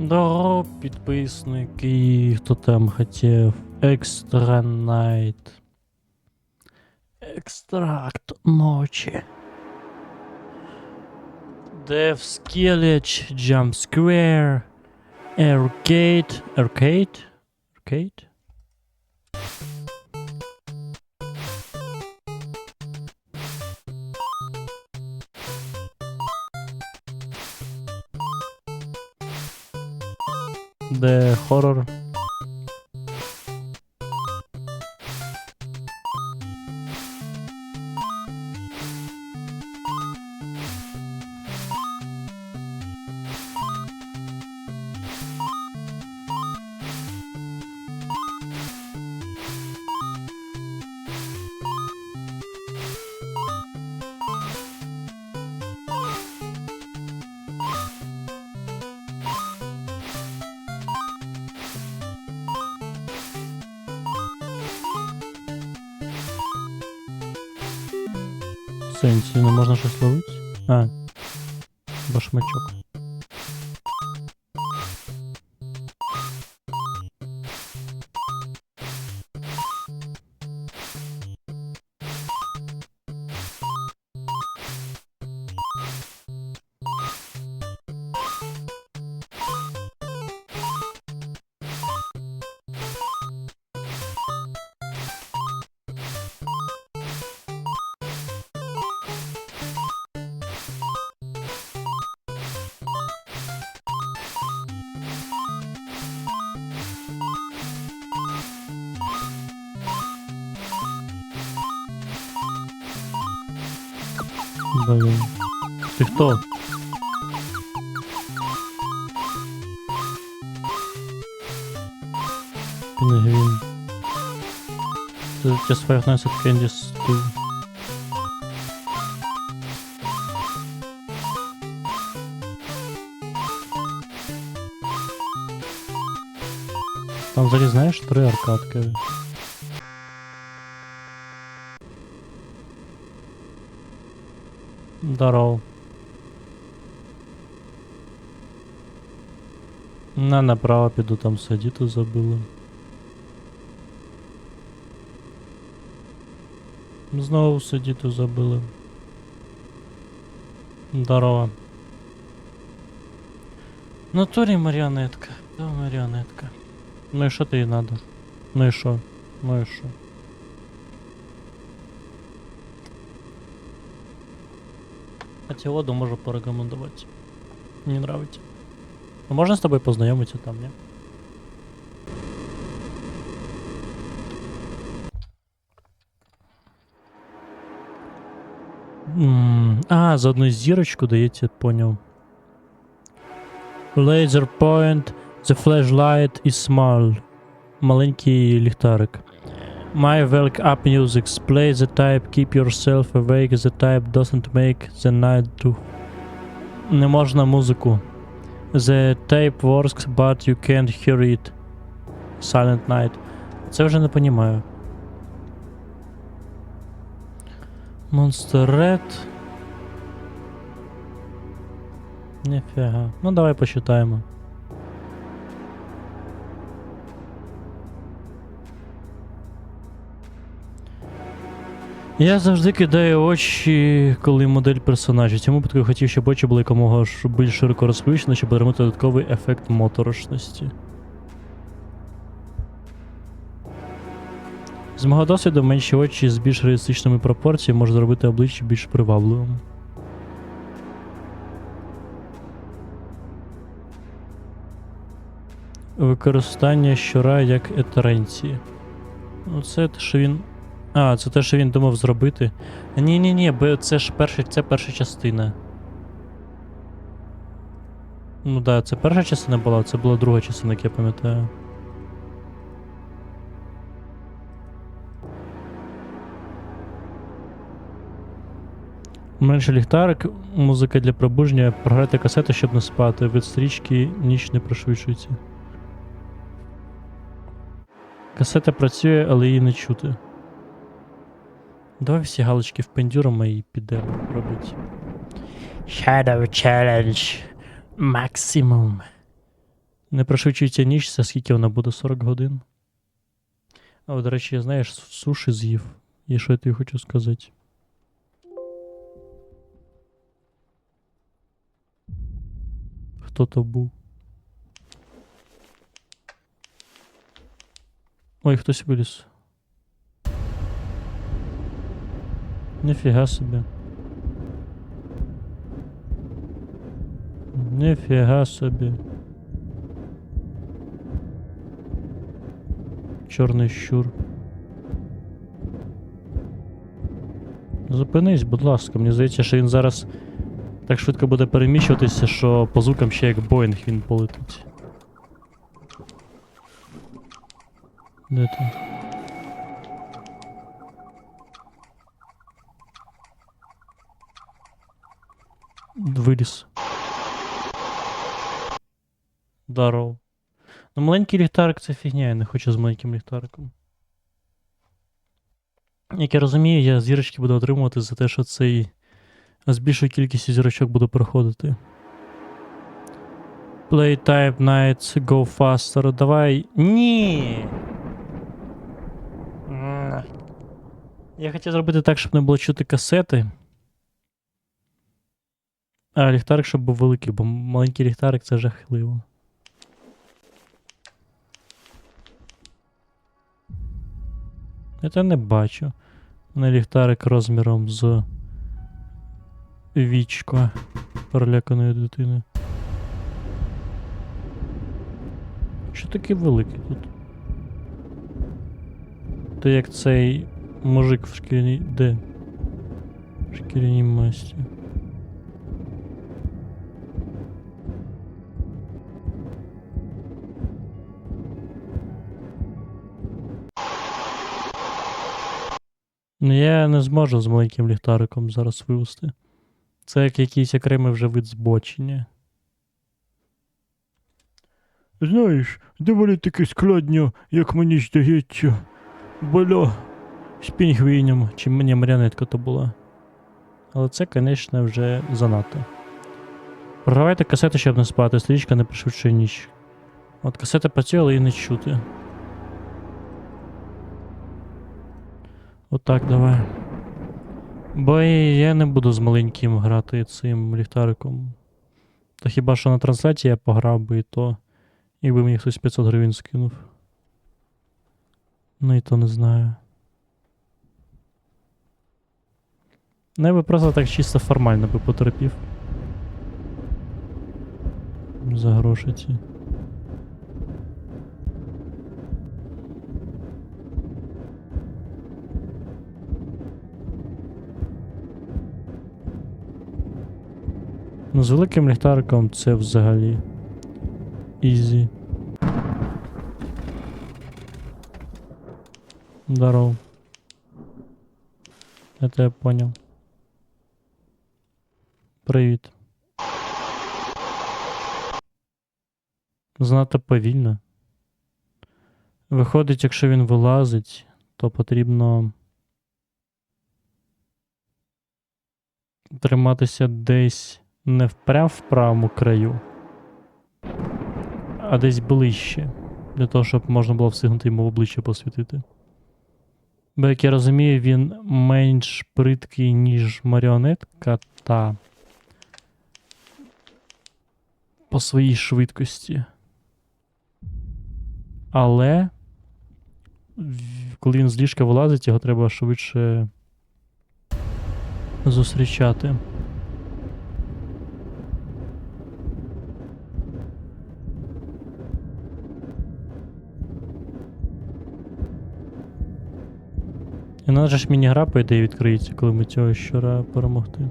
Здорово, підписники, хто там хотів. Екстра Найт. Екстракт ночі. Dev Skillage, Jump Square, Arcade, Arcade, Arcade. de horror. Сенсі, не можна щось ловити? А. Башмачок. Блин. Ты кто? Пингвин. Just five nights at Candy's too. Там взагалі, знаєш, три аркадки. Здорово. На направо піду там сидіти забули. Знову сидіти забули. Здорово. В Натурі маріонетка. Да, маріонетка. Ну і що тобі надо? Ну і що? Ну і що? Хотя воду можу порекомендувати. Мені нравится. А можна з тобою познайомитися там, ні? М, А, за одну зірочку дається, поняв. Laser point, the flashlight is small. Маленький ліхтарик. My wake up music. Play the type, keep yourself awake. The type doesn't make the night too. Не можна музику. The tape works, but you can't hear it. Silent night. Це вже не понімаю. Monster Red. Ніфіга. Ну давай посчитаємо. Я завжди кидаю очі, коли модель персонажа. Цьому випадку я хотів, щоб очі були якомога більш широко розповіщені, щоб отримати додатковий ефект моторошності. З мого досвіду менші очі з більш реалістичними пропорціями можуть зробити обличчя більш привабливим. Використання щура як етеренції. Ну, це те, що він. А, це те, що він думав зробити. Ні, ні, ні, бо це ж перша, це перша частина. Ну да, це перша частина була, це була друга частина, як я пам'ятаю. Менше ліхтарик, музика для пробудження, програти касету, щоб не спати. Від стрічки ніч не пришвидшується. Касета працює, але її не чути. Давай всі галочки впендюримо і підемо робити. Shadow Challenge Maximum. Не пришвидшується ніч, це скільки вона буде? 40 годин. А, до речі, я знаєш, суші з'їв. І що я тобі хочу сказати? Хто то був? Ой, хтось виліз. Ніфіга собі. Ніфіга собі. Чорний щур. Зупинись, будь ласка. Мені здається, що він зараз так швидко буде переміщуватися, що по звукам ще як Боїнг він полетить. Де ти? Виліз. Здорово. Ну, маленький ліхтарик це фігня, я не хочу з маленьким ліхтариком. Як я розумію, я зірочки буду отримувати за те, що цей з більшою кількістю зірочок буду проходити. Play type nights, go faster. Давай. Ні. Я хотів зробити так, щоб не було чути касети. А ліхтарик, щоб був великий, бо маленький ліхтарик це жахливо. Я це не бачу. Мене ліхтарик розміром з вічко переляканої дитини. Що такий великий тут? Ти як цей мужик в шкіряній. Де? В шкіряній масті. Ну я не зможу з маленьким ліхтариком зараз вивести. Це як якийсь окремий вже вид збочення. Знаєш, доволі таки складно, як мені здається. Було з пінгвінем, чи мені маріонетка то була. Але це, звісно, вже занадто. Програвайте касети, щоб не спати, стрічка не пришвидшує ніч. От касета працює, але її не чути. Отак, давай. Бо я не буду з маленьким грати цим ліхтариком. То хіба що на трансляції я пограв би і то. Якби мені хтось 500 гривень скинув. Ну і то не знаю. Ну, я би просто так чисто формально би потерпів. За гроші ці. Ну, з великим ліхтариком це взагалі. Ізі. Здорово. Я тебе поняв. Привіт. Занадто повільно. Виходить, якщо він вилазить, то потрібно триматися десь не впрям в правому краю, а десь ближче, для того, щоб можна було встигнути йому в обличчя посвітити. Бо, як я розумію, він менш приткий, ніж маріонетка, та по своїй швидкості. Але коли він з ліжка вилазить, його треба швидше зустрічати. І у нас же ж міні-гра, по ідеї, відкриється, коли ми цього щора перемогти.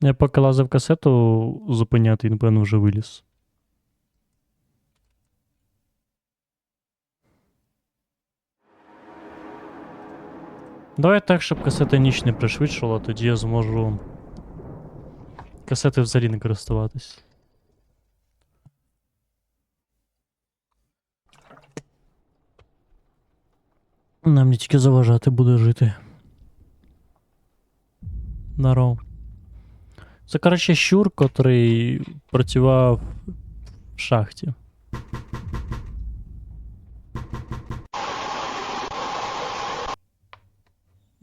Я поки лазив касету зупиняти, він, певно, вже виліз. Давай так, щоб касета ніч не пришвидшувала, тоді я зможу Касети взагалі не користуватись. Нам не тільки заважати буде жити. Здоров. Це, коротше, щур, котрий працював в шахті.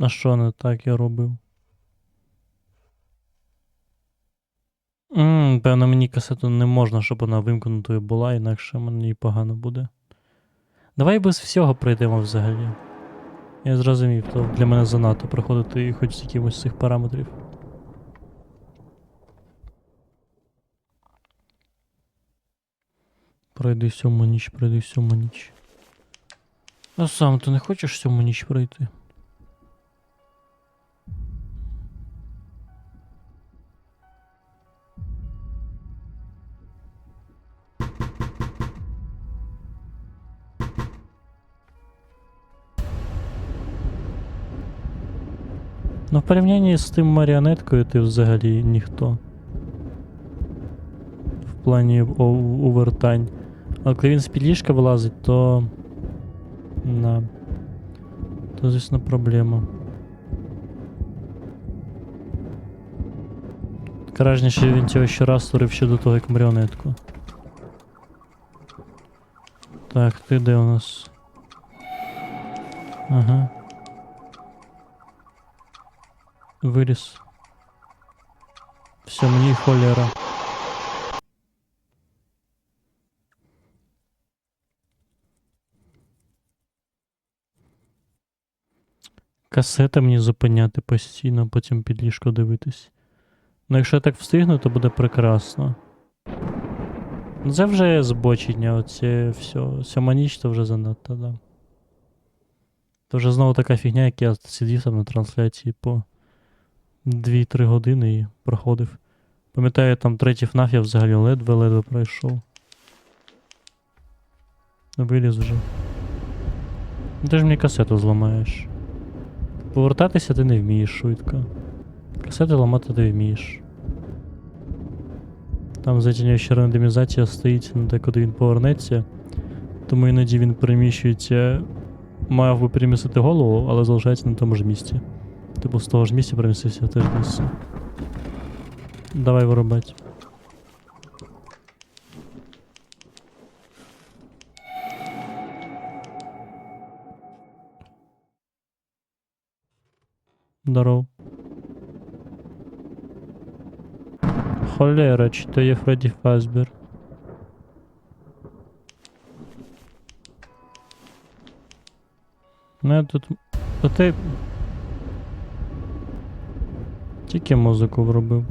А що не так я робив? Ммм, певно, мені касету не можна, щоб вона вимкнутою була, інакше мені погано буде. Давай без всього пройдемо взагалі. Я зрозумів, то для мене занадто проходити хоч з якимось з цих параметрів. Пройди сьому ніч, пройди сьому ніч. А сам ти не хочеш сьому ніч пройти? Ну, в порівнянні з тим маріонеткою ти взагалі ніхто. В плані о- увертань. А коли він з під ліжка вилазить, то. На. То, звісно, проблема. Краще він цього ще раз створив ще до того, як маріонетку. Так, ти де у нас? Ага. Виліз. Все, мені холера. Касета мені зупиняти постійно, потім під ліжко дивитись. Ну, якщо я так встигну, то буде прекрасно. Ну, Це вже збочення, оце все. Сьома ніч то вже занадто, да. То вже знову така фігня, як я сидів там на трансляції по 2-3 години і проходив. Пам'ятаю, там третій FNAF я взагалі ледве-ледве пройшов. Виліз вже. Ну, Ти ж мені касету зламаєш. Повертатися ти не вмієш швидко. Касети ламати ти вмієш. Там затінююча рандомізація стоїть на те, куди він повернеться. Тому іноді він переміщується. Мав би перемістити голову, але залишається на тому ж місці. Типу з того ж місця перемістився в те ж місце. Давай вирубать. Здоров. Холера, чи то є Фредді Фазбер? Ну я тут. Та ти. Тільки музику вробив.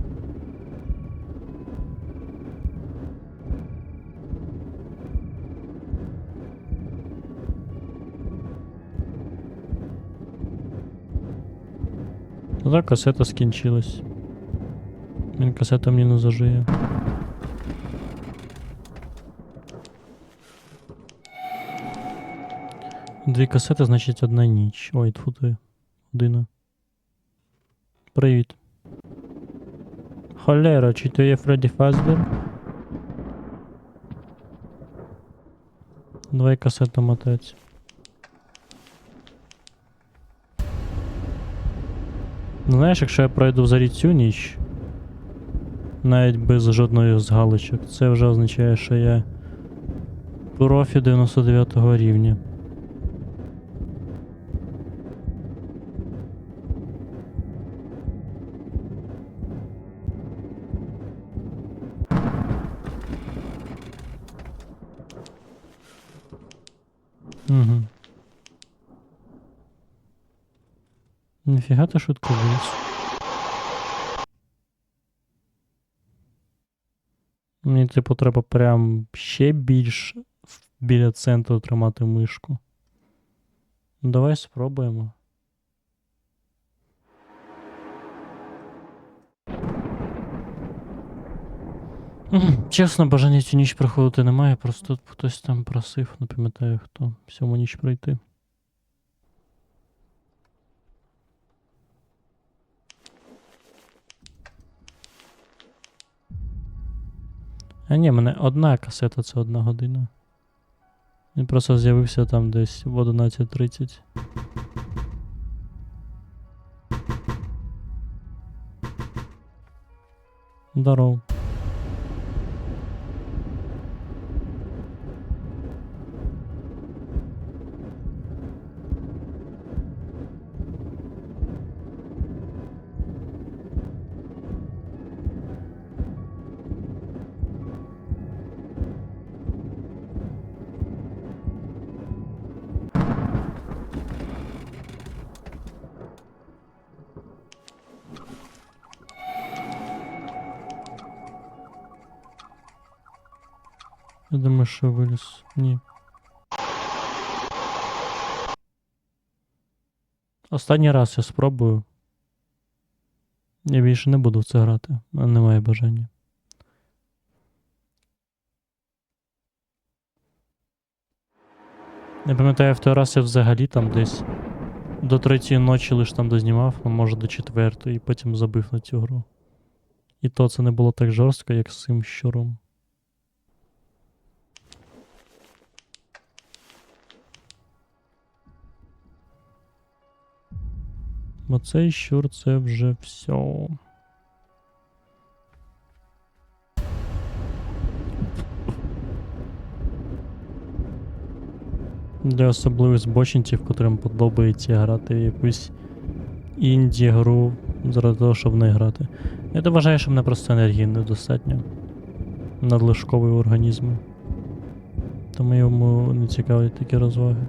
Ну так, касета скінчилась. Він касета мені не зажиє. Дві касети, значить одна ніч. Ой, тьфу ти. Година. Привіт. Холера, чи то є Фредді Фазбер? Давай касету мотать. Ну, знаєш, якщо я пройду взагалі цю ніч, навіть без жодної з галочок, це вже означає, що я профі 99 рівня. Ніфіга ти швидко виліз. Мені, типу, треба прям ще більш біля центру тримати мишку. Ну, давай спробуємо. Чесно, бажання цю ніч проходити немає, просто тут хтось там просив, не пам'ятаю хто. Сьому ніч пройти. А ні, мене одна касета це одна година. Він просто з'явився там десь в 11.30. Здоров. Я думаю, що виліз. Ні. Останній раз я спробую. Я більше не буду в це грати. У немає бажання. Я пам'ятаю, в той раз я взагалі там десь до третьої ночі лише там дознімав, а може до четвертої, і потім забив на цю гру. І то це не було так жорстко, як з цим щуром. Бо цей щур це вже все. Для особливих збочинців, котрим подобається грати в якусь інді-гру заради того, щоб не грати. Я вважаю, що мене просто енергії недостатньо. Надлишковий організм. Тому йому не цікавлять такі розваги.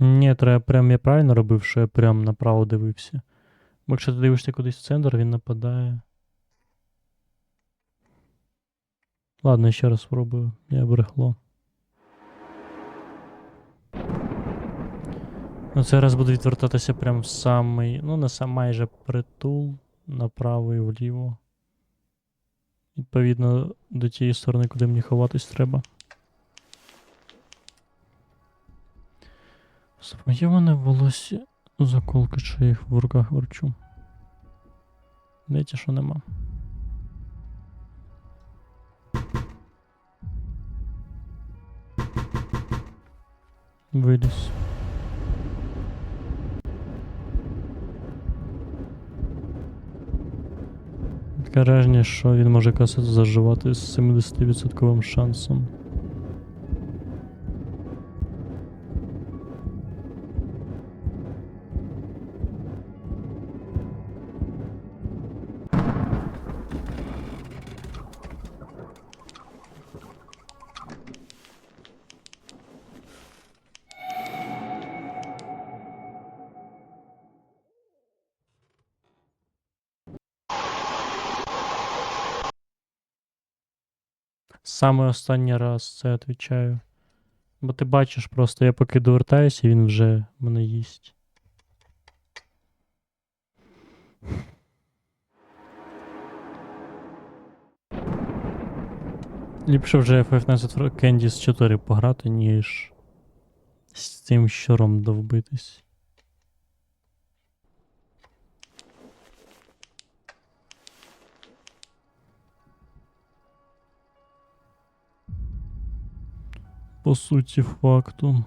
Ні, треба прям я правильно робив, що я прям направо дивився. Бо якщо ти дивишся кудись в центр, він нападає. Ладно, ще раз спробую. Я брехло. Ну, цей раз буду відвертатися прям в самий. Ну, не сам майже притул, направо і вліво. Відповідно до тієї сторони, куди мені ховатись треба. Своє мене волосся заколки, що я їх в руках верчу. Дайте, що нема. Виліз. Таке що він може касету заживати з 70% шансом. Саме останній раз це відповідаю. Бо ти бачиш просто, я поки довертаюся, він вже мене їсть. Ліпше вже FF15 Candice 4 пограти, ніж з цим щуром довбитись. По суті, факту.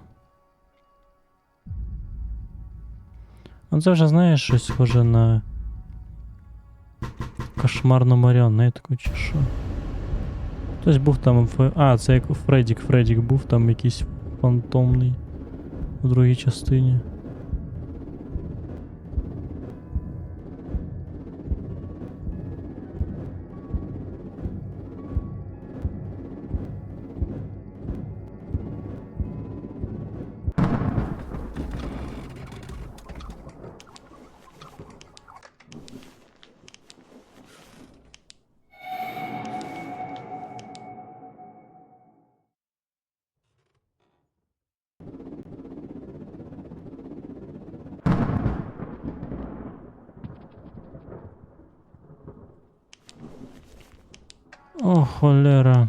Ну це вже знаєш щось схоже на кошмарну маріонетку чи що. Хтось був там. в- А, це як Фредік. Фредік був там якийсь фантомний у другій частині. О, холера.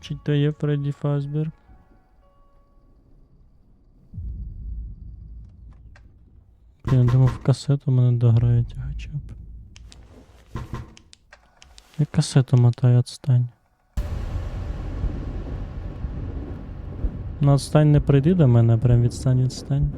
Чи то є Фредді Фазберг? Блін, я думав, касету мене дограють хоча б. Я касету мотаю, отстань. Ну, отстань не прийди до мене, прям відстань, відстань.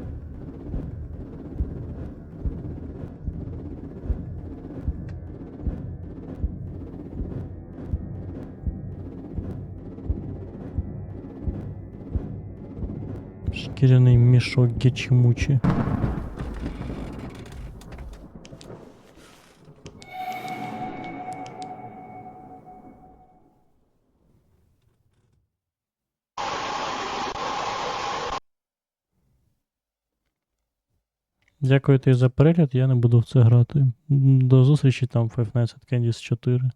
Шкіряний мішок гечимучі. Дякую тобі за перегляд, я не буду в це грати. До зустрічі там Five Nights at Candy's 4.